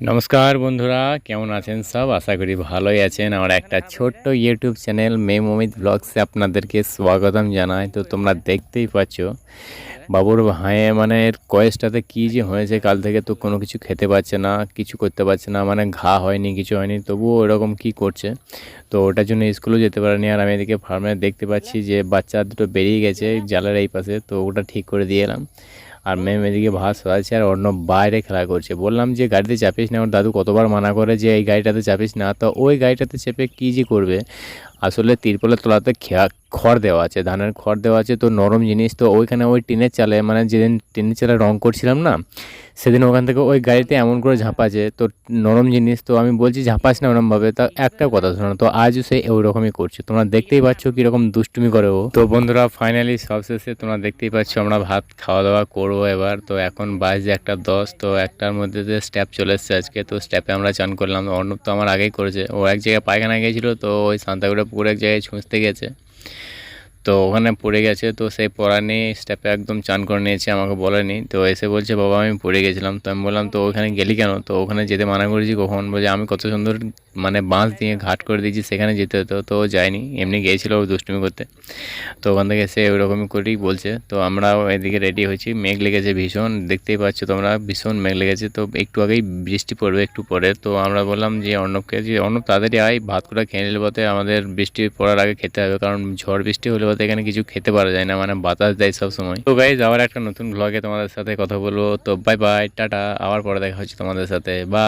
নমস্কার বন্ধুরা কেমন আছেন সব? আশা করি ভালোই আছেন। আমার একটা ছোট্ট ইউটিউব চ্যানেল মে মমিত ব্লগসে আপনাদেরকে স্বাগতম জানাই। তো তোমরা দেখতেই পাচ্ছ বাবুর ভাইয়ে মানে এর কয়েসটাতে কী যে হয়েছে কাল থেকে তো কোনো কিছু খেতে পারছে না কিছু করতে পারছে না মানে ঘা হয়নি কিছু হয়নি তবুও ওরকম কি করছে? তো ওটার জন্য স্কুলেও যেতে পারেনি আর আমি এদিকে ফার্মে দেখতে পাচ্ছি যে বাচ্চা দুটো বেরিয়ে গেছে জালের এই পাশে তো ওটা ঠিক করে দিয়ে এলাম। আর ম্যাম এদিকে ভাত সরাচ্ছে আর অন্য বাইরে খেলা করছে। বললাম যে, গাড়িতে চাপিস না? ওর দাদু কতবার মানা করে যে, এই গাড়িটাতে চাপিস না। তো ওই গাড়িটাতে চেপে কী যে করবে? আসলে তিরপলের তলাতে খে- খড় দেওয়া আছে, ধানের খড় দেওয়া আছে, তো নরম জিনিস, তো ওইখানে ওই টিনের চালে মানে যেদিন টিনের চালে রং করছিলাম না, সেদিন ওখান থেকে ওই গাড়িতে এমন করে ঝাঁপাছে তো নরম জিনিস, তো আমি বলছি ঝাঁপাস না ওরমভাবে, তা একটা কথা শোনো, তো আজও সে ওই রকমই করছে, তোমরা দেখতেই পাচ্ছ কীরকম দুষ্টুমি করে ও। তো বন্ধুরা ফাইনালি সবশেষে তোমরা দেখতেই পাচ্ছ আমরা ভাত খাওয়া দাওয়া করব এবার, তো এখন বাজে একটা দশ, তো একটার মধ্যে যে স্ট্যাপ চলে এসছে আজকে, তো স্ট্যাপে আমরা চান করলাম, অর্ণব তো আমার আগেই করেছে, ও এক জায়গায় পায়খানা গিয়েছিল তো ওই সান্তাগুড়া পুকুর এক জায়গায় ছুঁচতে গেছে। তো ওখানে পড়ে গেছে, তো সেই পড়া নিয়ে স্টেপে একদম চান করে নিয়েছে, আমাকে বলেনি। তো এসে বলছে, বাবা, আমি পড়ে গেছিলাম। তো আমি বললাম, তো ওখানে গেলি কেন? তো ওখানে যেতে মানা করেছি কখন? বলছে, আমি কত সুন্দর মানে বাঁশ দিয়ে ঘাট করে দিয়েছি, সেখানে যেতে হতো। তো যায়নি, এমনি গিয়েছিল দুষ্টুমি করতে। তো ওখান থেকে এসে ওইরকমই করেই বলছে। তো আমরাও এদিকে রেডি হয়েছি, মেঘ লেগেছে ভীষণ, দেখতেই পাচ্ছ তোমরা, ভীষণ মেঘ লেগেছে। তো একটু আগেই বৃষ্টি পড়বে একটু পরে। তো আমরা বললাম যে অর্ণবকে যে অর্ণব তাড়াতাড়ি আয়, ভাত করে খেয়ে নিলে আমাদের বৃষ্টি পড়ার আগে খেতে হবে, কারণ ঝড় বৃষ্টি হলে বলতে এখানে কিছু খেতে পারা যায় না মানে বাতাস দেয় সবসময় তো গাইজ আবার একটা নতুন ব্লগে তোমাদের সাথে কথা বলব। তো বাই বাই টাটা, আবার পরে দেখা হচ্ছে তোমাদের সাথে। বা